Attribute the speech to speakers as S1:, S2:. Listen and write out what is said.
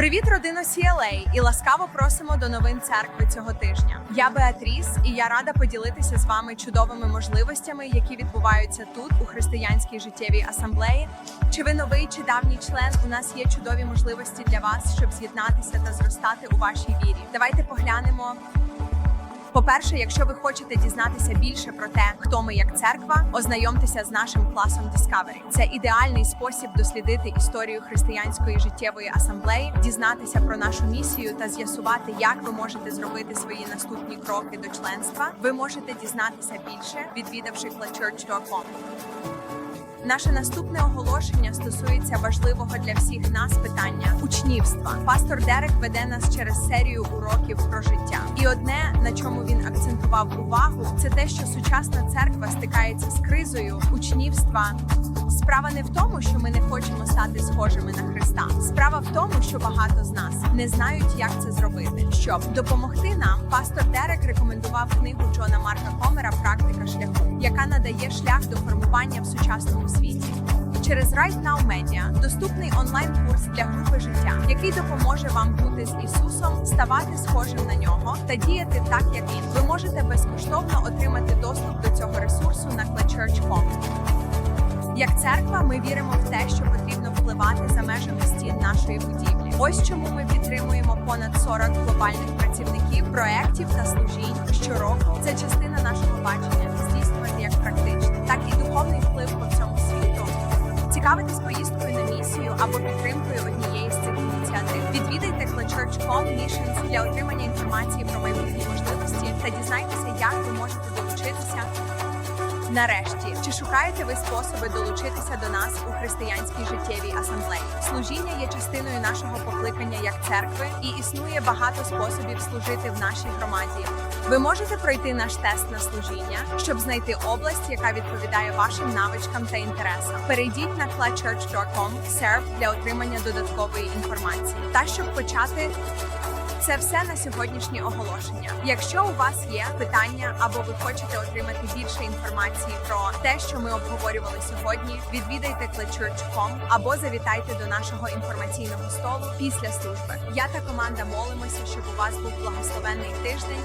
S1: Привіт, родино CLA, і ласкаво просимо до новин церкви цього тижня. Я Беатріс, і я рада поділитися з вами чудовими можливостями, які відбуваються тут, у християнській життєвій асамблеї. Чи ви новий чи давній член? У нас є чудові можливості для вас, щоб з'єднатися та зростати у вашій вірі. Давайте поглянемо. По-перше, якщо ви хочете дізнатися більше про те, хто ми як церква, ознайомтеся з нашим класом Discovery. Це ідеальний спосіб дослідити історію християнської життєвої асамблеї, дізнатися про нашу місію та з'ясувати, як ви можете зробити свої наступні кроки до членства. Ви можете дізнатися більше, відвідавши klachurch.com. Наше наступне оголошення стосується важливого для всіх нас питання учнівства. Пастор Дерек веде нас через серію уроків про життя. І одне, на чому він акцентував увагу, це те, що сучасна церква стикається з кризою учнівства. Справа не в тому, що ми не хочемо стати схожими на Христа. Справа в тому, що багато з нас не знають, як це зробити. Щоб допомогти нам, пастор Дерек рекомендував книгу Джона Марка Комера Практика шляху, яка надає шлях до формування в сучасному світі. Через Right Now Media доступний онлайн-курс для групи життя, який допоможе вам бути з Ісусом, ставати схожим на нього та діяти так, як він. Ви можете безкоштовно отримати доступ до цього ресурсу на klachurch.com. Як церква, ми віримо в те, що потрібно впливати за межами стін нашої будівлі. Ось чому ми підтримуємо понад 40 глобальних працівників, проєктів та служінь щороку. Це частина нашого бачення здійснювати як практичний, так і духовний вплив по всьому світу. Цікавитись поїздкою на місію або підтримкою однієї з цих ініціатив. Відвідайте klachurch.com Missions для отримання інформації про майбутні можливості та дізнайтеся, як ви можете долучитися. Нарешті, чи шукаєте ви способи долучитися до нас у християнській життєвій асамблеї? Служіння є частиною нашого покликання як церкви, і існує багато способів служити в нашій громаді. Ви можете пройти наш тест на служіння, щоб знайти область, яка відповідає вашим навичкам та інтересам. Перейдіть на klachurch.com serve для отримання додаткової інформації. Та щоб почати це все на сьогоднішнє оголошення. Якщо у вас є питання або ви хочете отримати більше інформації про те, що ми обговорювали сьогодні, відвідайте klachurch.com або завітайте до нашого інформаційного столу після служби. Я та команда молимося, щоб у вас був благословенний тиждень.